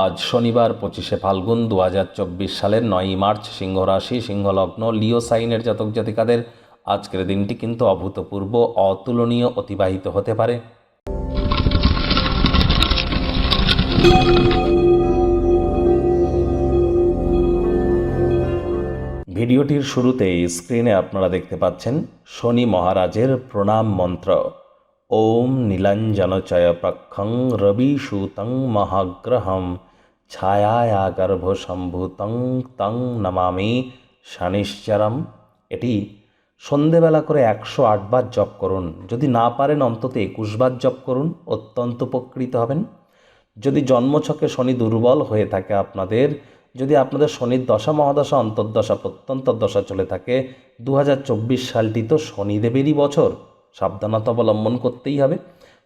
আজ শনিবার পঁচিশে ফাল্গুন দু হাজার চব্বিশ সালের নয়ই মার্চ সিংহ রাশি সিংহলগ্ন, লিও সাইনের জাতক জাতিকাদের আজকের দিনটি কিন্তু অভূতপূর্ব, অতুলনীয়, অতিবাহিত হতে পারে। ভিডিওটির শুরুতেই স্ক্রিনে আপনারা দেখতে পাচ্ছেন শনি মহারাজের প্রণাম মন্ত্র। ওম নীলাঞ্জনচয় প্রক্ষং রবি সুতং মহাগ্রহম ছায়া গর্ভ সম্ভূতং তং নমামি শনিশ্চরম এটি সন্ধেবেলা করে একশো আটবার জপ করুন। যদি না পারেন, অন্তত একুশবার জপ করুন। অত্যন্ত উপকৃত হবেন। যদি জন্মছকে শনি দুর্বল হয়ে থাকে আপনাদের, যদি আপনাদের শনির দশা, মহাদশা, অন্তর্দশা প্রত্যন্তর দশা চলে থাকে দু হাজার চব্বিশ সালটি তো শনিদেবেরই বছর। সাবধানতা অবলম্বন করতেই হবে।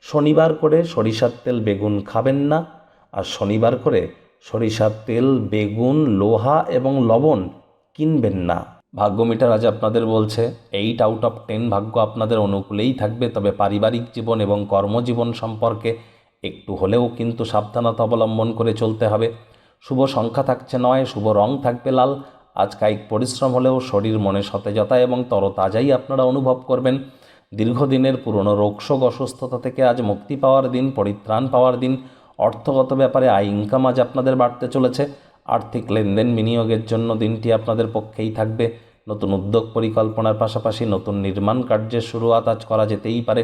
শনিবার করে সরিষার তেল বেগুন খাবেন না। আর শনিবার করে সরিষার তেল, বেগুন, লোহা এবং লবণ কিনবেন না। ভাগ্য মিটার আজ আপনাদের বলছে এইট আউট অফ টেন ভাগ্য আপনাদের অনুকূলেই থাকবে। তবে পারিবারিক জীবন এবং কর্মজীবন সম্পর্কে একটু হলেও কিন্তু সাবধানতা অবলম্বন করে চলতে হবে। শুভ সংখ্যা থাকছে নয়, শুভ রং থাকবে লাল। আজ কায়িক পরিশ্রম হলেও শরীর মনে সতেজতা এবং তরতাজাই আপনারা অনুভব করবেন। দীর্ঘদিনের পুরনো রোগশোক অসুস্থতা থেকে আজ মুক্তি পাওয়ার দিন, পরিত্রাণ পাওয়ার দিন। অর্থগত ব্যাপারে আয় ইনকাম আজ আপনাদের বাড়তে চলেছে। আর্থিক লেনদেন বিনিয়োগের জন্য দিনটি আপনাদের পক্ষেই থাকবে। নতুন উদ্যোগ পরিকল্পনার পাশাপাশি নতুন নির্মাণ কার্যের শুরুয়াত আজ করা যেতেই পারে।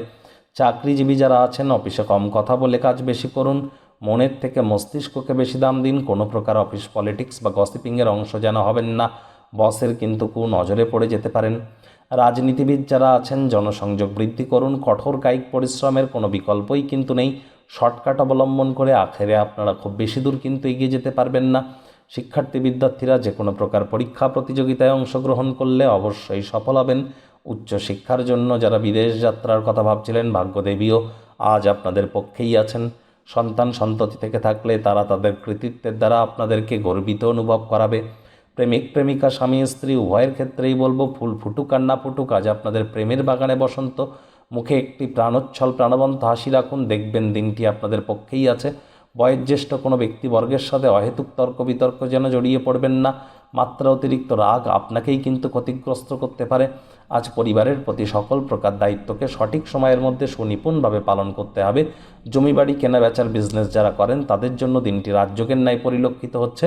চাকরিজীবী যারা আছেন, অফিসে কম কথা বলে কাজ বেশি করুন। মনের থেকে মস্তিষ্ককে বেশি দাম দিন। কোনো প্রকার অফিস পলিটিক্স বা গসিপিংয়ের অংশ যেন হবেন না। বসের কিন্তু কু নজরে পড়ে যেতে পারেন। রাজনীতিবিদ যারা আছেন, জনসংযোগ বৃদ্ধি করুন, কঠোর কায়িক পরিশ্রমের কোনো বিকল্পই কিন্তু নেই। শর্টকাট অবলম্বন করে আখেরে আপনারা খুব বেশি দূর কিন্তু এগিয়ে যেতে পারবেন না। শিক্ষার্থী বিদ্যার্থীরা যে কোনো প্রকার পরীক্ষা প্রতিযোগিতায় অংশগ্রহণ করলে অবশ্যই সফল হবেন। উচ্চশিক্ষার জন্য যারা বিদেশ যাত্রার কথা ভাবছিলেন, ভাগ্যদেবীও আজ আপনাদের পক্ষেই আছেন। সন্তান সন্ততি থেকে থাকলে তারা তাদের কৃতিত্বের দ্বারা আপনাদেরকে গর্বিত অনুভব করাবে। প্রেমিক, প্রেমিকা, স্বামী, স্ত্রী, উভয়ের ক্ষেত্রেই বলব, ফুল ফুটুক আর না ফুটুক, আজ আপনাদের প্রেমের বাগানে বসন্ত। মুখে একটি প্রাণোচ্ছল প্রাণবন্ত হাসি রাখুন, দেখবেন দিনটি আপনাদের পক্ষেই আছে। বয়োজ্যেষ্ঠ কোনো ব্যক্তিবর্গের সাথে অহেতুক তর্ক বিতর্ক যেন জড়িয়ে পড়বেন না, মাত্রা অতিরিক্ত রাগ আপনাকেই কিন্তু ক্ষতিগ্রস্ত করতে পারে। আজ পরিবারের প্রতি সকল প্রকার দায়িত্বকে সঠিক সময়ের মধ্যে সুনিপুণভাবে পালন করতে হবে। জমি বাড়ি কেনা বেচার বিজনেস যারা করেন, তাদের জন্য দিনটি রাজযোগের ন্যায় পরিলক্ষিত হচ্ছে।